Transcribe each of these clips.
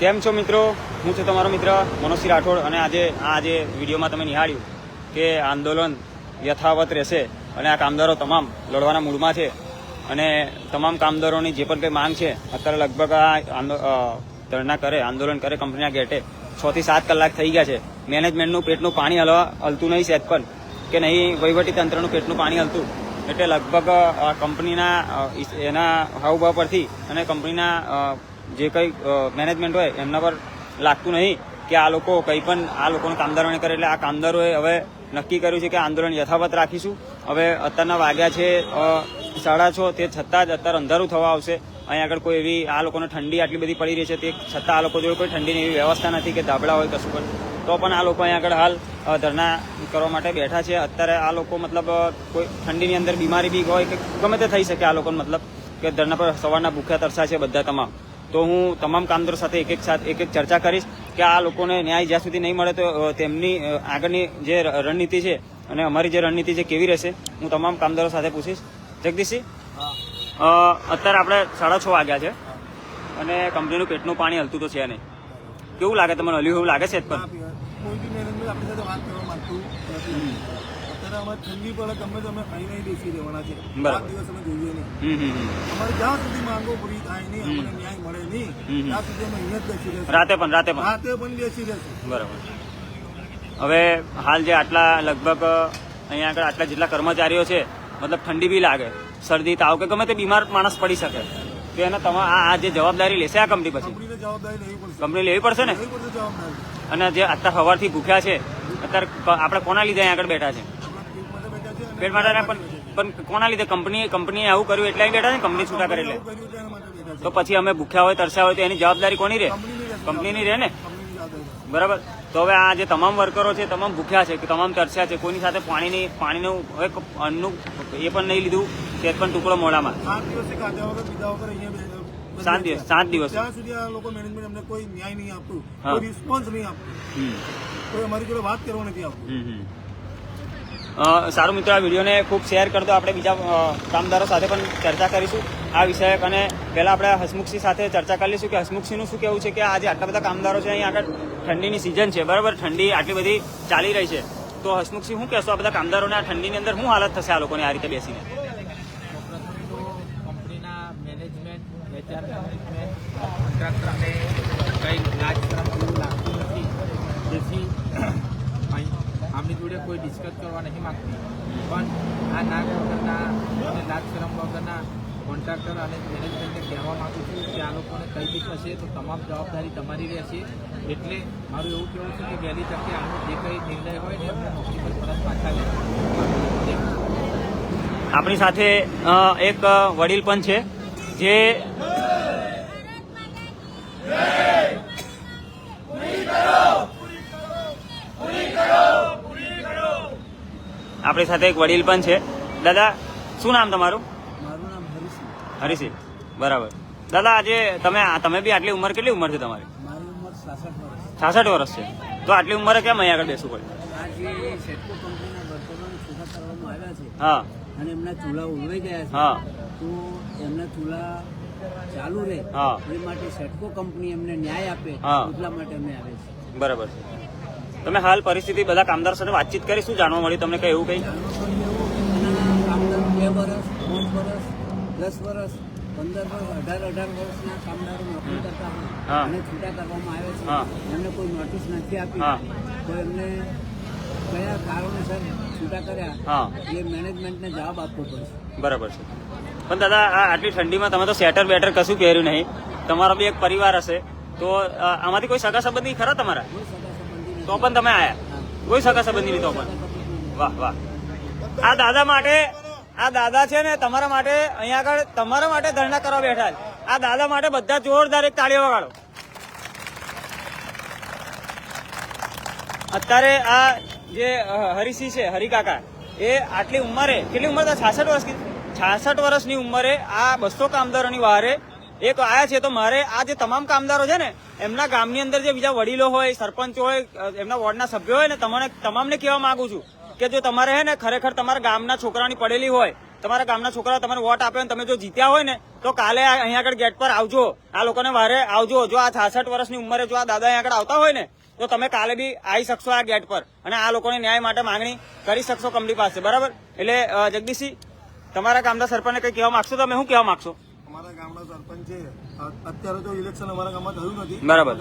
કેમ છો મિત્રો? હું છું તમારો મિત્ર મનોજસિંહ રાઠોડ અને આજે આ આજે વિડીયોમાં તમે નિહાળ્યું કે આંદોલન યથાવત રહેશે અને આ કામદારો તમામ લડવાના મૂડમાં છે અને તમામ કામદારોની જે પણ કંઈ માંગ છે, અત્યારે લગભગ આ ધરણા કરે, આંદોલન કરે કંપનીના ગેટે છ થી સાત કલાક થઈ ગયા છે. મેનેજમેન્ટનું પેટનું પાણી હલવા હલતું નહીં સેજ પણ, કે નહીં વહીવટી તંત્રનું પેટનું પાણી હલતું. એટલે લગભગ કંપનીના એના હાવભાવ પરથી અને કંપનીના જે કંઈ મેનેજમેન્ટ હોય, એમના પર લાગતું નહીં કે આ લોકો કંઈ પણ, આ લોકોનું કામદારોને કરે એટલે આ કામદારોએ હવે નક્કી કર્યું છે કે આંદોલન યથાવત રાખીશું. હવે અત્યારના વાગ્યા છે સાડા છ, તે છતાં જ અત્યારે અંધારું થવા આવશે. અહીંયા આગળ કોઈ એવી, આ લોકોને ઠંડી આટલી બધી પડી રહી છે, તે છતાં આ લોકો જોડે કોઈ ઠંડીની એવી વ્યવસ્થા નથી કે ધાબળા હોય કશું પણ. તો પણ આ લોકો અહીંયા આગળ હાલ ધરના કરવા માટે બેઠા છે. અત્યારે આ લોકો મતલબ કોઈ ઠંડીની અંદર બીમારી બી હોય કે ગમે તે થઈ શકે, આ લોકોને મતલબ કે ધરના પર સવારના ભૂખ્યા તરસા છે બધા તમામ. તો હું તમામ કામદારો સાથે એક એક સાથે એક એક ચર્ચા કરીશ કે આ લોકોને ન્યાય જ્યાં સુધી નહીં મળે તો તેમની આગળની જે રણનીતિ છે અને અમારી જે રણનીતિ છે કેવી રહેશે હું તમામ કામદારો સાથે પૂછીશ. જગદીશજી અત્યારે આપણે સાડા છ વાગ્યા છે અને કંપનીનું પેટનું પાણી હલતું તો છે નહીં. કેવું લાગે તમને? હલ્યું એવું લાગે છે જ પણ? અમારે ઠંડી પડે ગમે તમે અહીં નહીં બેસી રહેવાના છે. સાત દિવસ અમે જોઈએ નહીં. અમારે જ્યાં સુધી માંગો પૂરી થાય નહીં અમને ન્યાય મળે નહીં ત્યાં સુધી અમે અહીંયા જ બેસી રહેશું. રાતે પણ રાતે પણ. રાતે પણ બેસી રહેશું. બરાબર. હવે હાલ જે આટલા લગભગ અહીંયા આગળ આટલા જેટલા કર્મચારીઓ છે મતલબ ઠંડી બી લાગે શરદી તાવ કે ગમે તે બીમાર માણસ પડી શકે તો એને તમે આ જે જવાબદારી લેશે આ કંપની પછી? કંપની લેવી પડશે ને? અને જે અત્યારે સવારથી ભૂખ્યા છે અત્યારે આપણે કોના લીધે અહીંયા આગળ બેઠા છે આપણા પેટ પેટ માટે બેઠા પણ કોના લીધે? કંપની કંપનીએ આવું કર્યું એટલે બેઠા ને? કંપની છૂટા કરે એટલે. તો પછી અમે ભૂખ્યા હોય તરસ્યા હોય તો એની જવાબદારી કોની રહે? કંપનીની રહે ને? બરાબર. તો હવે આ જે તમામ વર્કરો છે તમામ ભૂખ્યા છે કે તમામ તરસ્યા છે કોઈની સાથે પાણીની પાણીનું હવે અન્નનું એ પણ નહીં લીધું તે પણ ટુકડો મોડામાં સાત દિવસ સાત દિવસ. ત્યાં સુધી આ લોકો મેનેજમેન્ટ અમને કોઈ ન્યાય નહીં આપતું કોઈ રિસ્પોન્સ નહીં આપતું. કોઈ અમારી જોડે વાત કરવા નથી આપતું. સારું મિત્રો, આ વિડીયોને ખૂબ શેર કરતો આપણે બીજા કામદારો સાથે પણ ચર્ચા કરીશું આ વિષયક અને પહેલાં આપણે હસમુખસિંહ સાથે ચર્ચા કરી લઈશું કે હસમુખસિંહનું શું કહેવું છે કે આજે આટલા બધા કામદારો છે અહીંયા આગળ ઠંડીની સિઝન છે. બરાબર? ઠંડી આટલી બધી ચાલી રહી છે. તો હસમુખસિંહ, શું કહેશો આ બધા કામદારોને? આ ઠંડીની અંદર શું હાલત થશે આ લોકોને આ રીતે બેસીને? કંપનીના મેનેજમેન્ટ લાજશ્રમ જેવું લાગતું નથી જેથી અહીં આમની જોડે કોઈ ડિસ્કસ કરવા નહીં માગતી. પણ આ નાગ વગરના અને લાજશ્રમ વગરના કોન્ટ્રાક્ટર અને મેનેજમેન્ટને કહેવા માગું છું કે આ લોકોને કઈ બી થશે તો તમામ જવાબદારી તમારી રહેશે. એટલે મારું એવું કહેવું છે કે વહેલી તકે આનો જે કંઈ નિર્ણય હોય ને એમને નોકરી પર પરત પાછા લે આપણી સાથે એક વડીલ પણ છે, જે આપણી સાથે એક વડીલ પણ છે. દાદા શું નામ તમારું? મારું નામ હરીસિંહ હરીસિંહ બરાબર. દાદા આજે તમે તમે બી આટલી ઉંમર કેટલી ઉંમર છે તમારી? મારી ઉંમર છાસઠ વર્ષ. છે. તો આટલી ઉંમરે કેમ અહીંયા આગળ બેસવું પડે? હા. અને એમના ચૂલા ઉલવાઈ ગયા છે. હા. તો એમના ચૂલા ચાલુ રહે. હા. એ માટે સેટકો કંપની એમને ન્યાય આપે. હા. એટલા માટે અમે આવે છે બરાબર. છે તમે હાલ પરિસ્થિતિ બધા કામદાર સાથે વાતચીત કરી શું જાણવા મળ્યું તમને કઈ એવું કઈ? બે વર્ષ પાંચ વર્ષ દસ વર્ષ પંદર વર્ષ અઢાર અઢાર વર્ષના કામદારો નોકરી કરતા હા. હોય અને છૂટા કરવામાં આવે. છે. એમને કોઈ નોટિસ નથી આપી. તો એમને કયા કારણોસર છૂટા કર્યા એ મેનેજમેન્ટને જવાબ આપવો પડશે. બરાબર છે. પણ દાદા આ આટલી ઠંડીમાં તમે તો સ્વેટર બેટર કશું પહેર્યું નહીં. તમારો બી એક પરિવાર હશે. તો આમાંથી કોઈ સગા સંબંધી ખરા તમારા કોઈ સગા સંબંધી નથી તો પણ તમે આયા. કોઈ સગા સંબંધી તો પણ. વાહ વાહ. આ દાદા માટે, આ દાદા છે ને તમારા માટે અહીંયા આગળ તમારા માટે ધરણા કરવા બેઠા છે. આ દાદા માટે બધા જોરદાર એક તાળીઓ વગાડો. અત્યારે આ જે હરિસિંહ છે હરિકાકા એ આટલી ઉંમરે, કેટલી ઉંમર? છાસઠ વર્ષ, છાસઠ વર્ષની ઉંમરે આ બસો કામદારોની વારે એક આયા છે, તો મારે આ જે તમામ કામદારો છે ને, એમના ગામની અંદર જે બીજા વડીલો હોય, સરપંચ હોય એમના વોર્ડના સભ્યો હોય ને, તમને, તમામને કહેવા માંગુ છું કે જો તમારે હે ને ખરેખર તમારા ગામના છોકરાની પડેલી હોય, તમારા ગામના છોકરાઓ તમને વોટ આપે ને, તમે જો જીત્યા હોય ને, તો કાલે અહીંયા આગળ ગેટ પર આવજો. આ લોકોને વારે આવજો. જો આ છાસઠ વર્ષની ઉંમરે જો આ દાદા અહીંયા આગળ આવતા હોય ને, તો તમે કાલે બી આવી શકશો આ ગેટ પર અને આ લોકોને ન્યાય માટે માંગણી કરી શકશો કંપની પાસે. બરાબર? એટલે જગદીશજી, તમારા ગામના સરપંચને કઈ કહેવા માંગશો? તમે શું કહેવા માંગશો? સરપંચ છે અત્યારે તો ઇલેક્શન અમારા ગામમાં થયું નથી. બરાબર.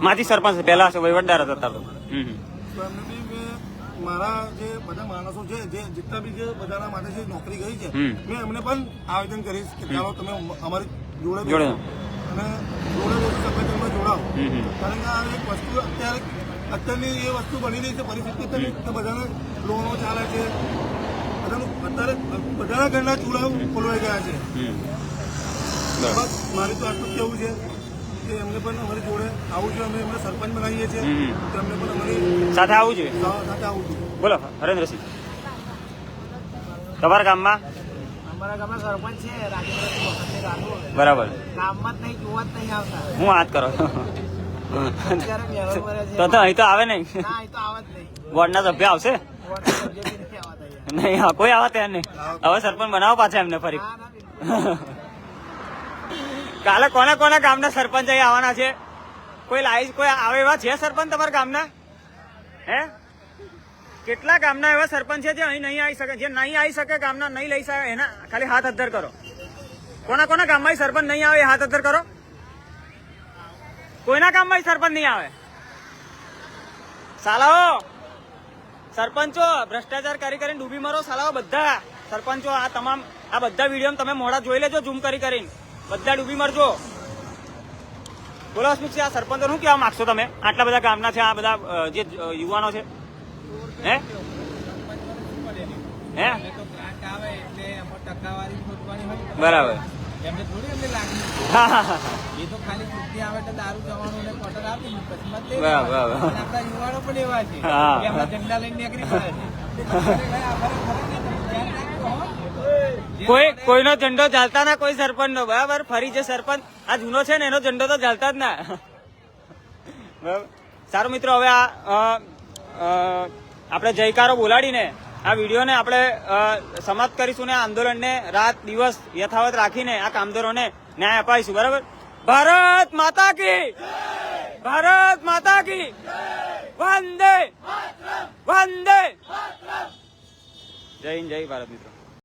માજી સરપંચ પહેલા વહીવટદાર હતા તો. હમ હમ. તો એમને બી મેં મારા જે બધા માણસો છે જે જેટલા બી જે બધાના માટે જે નોકરી ગઈ છે મેં એમને પણ આવેદન કરીશ કે ચાલો તમે અમ- અમારી જોડે જોડે. અને જોડે સંગઠનમાં હમ. કારણ કે આ એક વસ્તુ અત્યારે અત્યારની એ વસ્તુ બની રહી છે પરિસ્થિતિ બધાને લોનો ચાલે છે. બધાનું અત્યારે બધાના ઘરના ચૂડા ખોલવાઈ ગયા છે. બસ મારે તો આટલું કેવું છે કે એમને પણ અમારી જોડે આવું જોઈએ અમે એમને સરપંચ બનાવીએ છીએ. તો એમને પણ અમારી સાથે આવવું જોઈએ? સાથે આવું જોઈએ. બોલો હરેન્દ્રસિંહ. તમારા ગામમાં? અમારા ગામમાં સરપંચ છે બરાબર. ગામમાં જ નહીં જોવા જ નહીં આવતા. હું વાત કરો. તો તો અહીં તો આવે નહીં? તો આવત નહીં. વોર્ડના સભ્ય આવશે. નહીં કોઈ આવા ત્યાં નહીં. હવે સરપંચ બનાવો પાછા એમને ફરી. કાલે કોના કોના ગામના સરપંચ અહીં આવવાના છે? કોઈ લાઈ કોઈ આવે એવા છે સરપંચ તમારા ગામના? હે? કેટલા ગામના એવા સરપંચ છે જે અહીં નહીં આવી શકે? જે નહીં આવી શકે ગામના નહીં લઈ શકે, એના ખાલી હાથ અદ્ધર કરો. કોના કોના ગામમાં સરપંચ નહીં આવે હાથ અદ્ધર કરો? કોઈના ગામમાં સરપંચ નહીં આવે? સાલાઓ! સરપંચો, ભ્રષ્ટાચાર કરી કરીને ડૂબી મરો સાલાઓ બધા. સરપંચો, આ તમામ આ બધા વીડિયો તમે મોડા જોઈ લેજો, ઝૂમ કરી કરીને. બધા ડૂબી મરજો. બોલો હસમુખસિંહ આ સરપંચો? શું કહેવા માંગશો તમે? આટલા બધા ગામના છે આ બધા જે યુવાનો છે? હે? હે? બરાબર. એમને થોડી એમને બરાબર, કોઈ કોઈનો ઝંડો ચાલતા ના, કોઈ સરપંચ નો બરાબર? ફરી જે સરપંચ, આ જૂનો છે ને, એનો ઝંડો તો ચાલતા જ ના. બરાબર? સારું મિત્રો, હવે આ આપણે જયકારો બોલાડીને આ વિડીયોને આપણે સમાપ્ત કરીશું ને આંદોલનને રાત દિવસ યથાવત રાખીને આ કામદારોને ન્યાય અપાઈશું બરાબર? ભારત માતા કી ભારત માતા કી વંદે વંદે જય હિન્દ, જય ભારત મિત્રો.